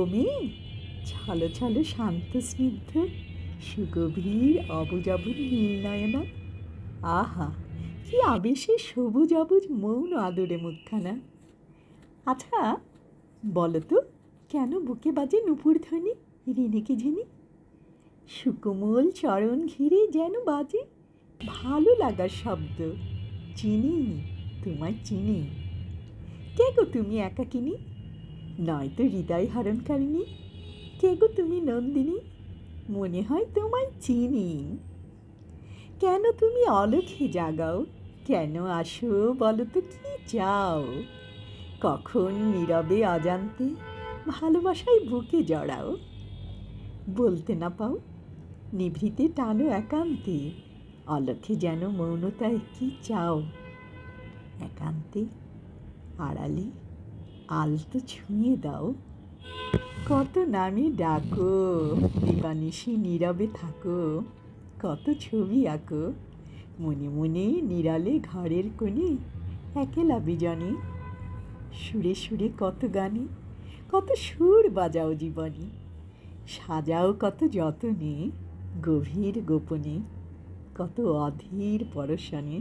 ওমি ছলো ছলো শান্ত স্নিগ্ধ, সুগভীর অবুজাবুর নীলনয়না আহা, কি আবেশে সবুজ অবুজ মৌন আদরে মুখখানা। আচ্ছা বলো তো কেন বুকে বাজে নুপুর ধ্বনি, রিনিকে ঝিনি? সুকোমল চরণ ঘিরে যেন বাজে, ভালো লাগার শব্দ, চিনি, তোমায় চিনি। কে গো তুমি একাকিনী? নয়তো হৃদয় হরণকারিণী কে গো তুমি নন্দিনী? মনে হয় তোমায় চিনি। কেন তুমি অলক্ষে জাগাও? কেন আসো বলো তো কি চাও? কখন নীরবে অজান্তে ভালোবাসায় বুকে জড়াও? বলতে না পাও, নিভৃতে টানো একান্তে অলক্ষে যেন মৌনতায় কি চাও? একান্তে, আড়ালে আলতো ছুঁয়ে দাও। কত নামে ডাকো, দিবানিশি নীরবে থাকো। কত ছবি আঁকো, মনে মনে নিরালে ঘরের কোণে একেলা বিজনে। সুরে সুরে কত গানে, কত সুর বাজাও জীবনে। সাজাও কত যতনে, গভীর গোপনে, কত অধীর পরশনে।